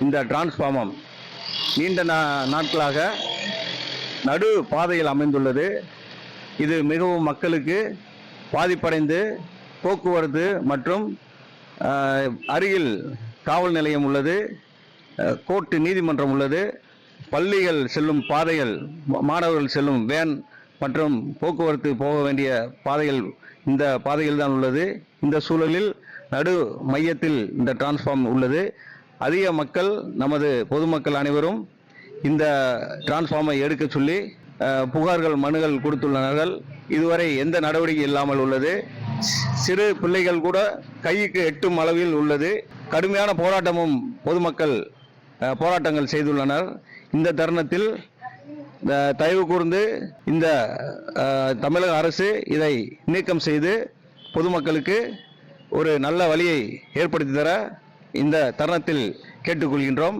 இந்த டிரான்ஸ்ஃபார்மம் நீண்ட நா- நாட்களாக நடு பாதையில் அமைந்துள்ளது. இது மிகவும் மக்களுக்கு பாதிப்படைந்து போக்குவரத்து மற்றும் அருகில் காவல் நிலையம் உள்ளது. கோர்ட்டு நீதிமன்றம் உள்ளது. பள்ளிகள் செல்லும் பாதைகள் மாணவர்கள் செல்லும் வேன் மற்றும் போக்குவரத்து போக வேண்டிய பாதைகள் இந்த பாதையில் தான் உள்ளது. இந்த சூழலில் நடு மையத்தில் இந்த டிரான்ஸ்ஃபார்ம் உள்ளது. அதிக மக்கள் நமது பொதுமக்கள் அனைவரும் இந்த டிரான்ஸ்ஃபார்மை எடுக்க சொல்லி புகார்கள் மனுகள் கொடுத்துள்ளனர்கள். இதுவரை எந்த நடவடிக்கை இல்லாமல் உள்ளது. சிறு பிள்ளைகள் கூட கைக்கு எட்டும் அளவில் உள்ளது. கடுமையான போராட்டமும் பொதுமக்கள் போராட்டங்கள் செய்துள்ளனர். இந்த தருணத்தில் தயவு கூர்ந்து இந்த தமிழக அரசு இதை நீக்கம் செய்து பொதுமக்களுக்கு ஒரு நல்ல வழியை ஏற்படுத்தி தர இந்த தருணத்தில் கேட்டுக்கொள்கின்றோம்.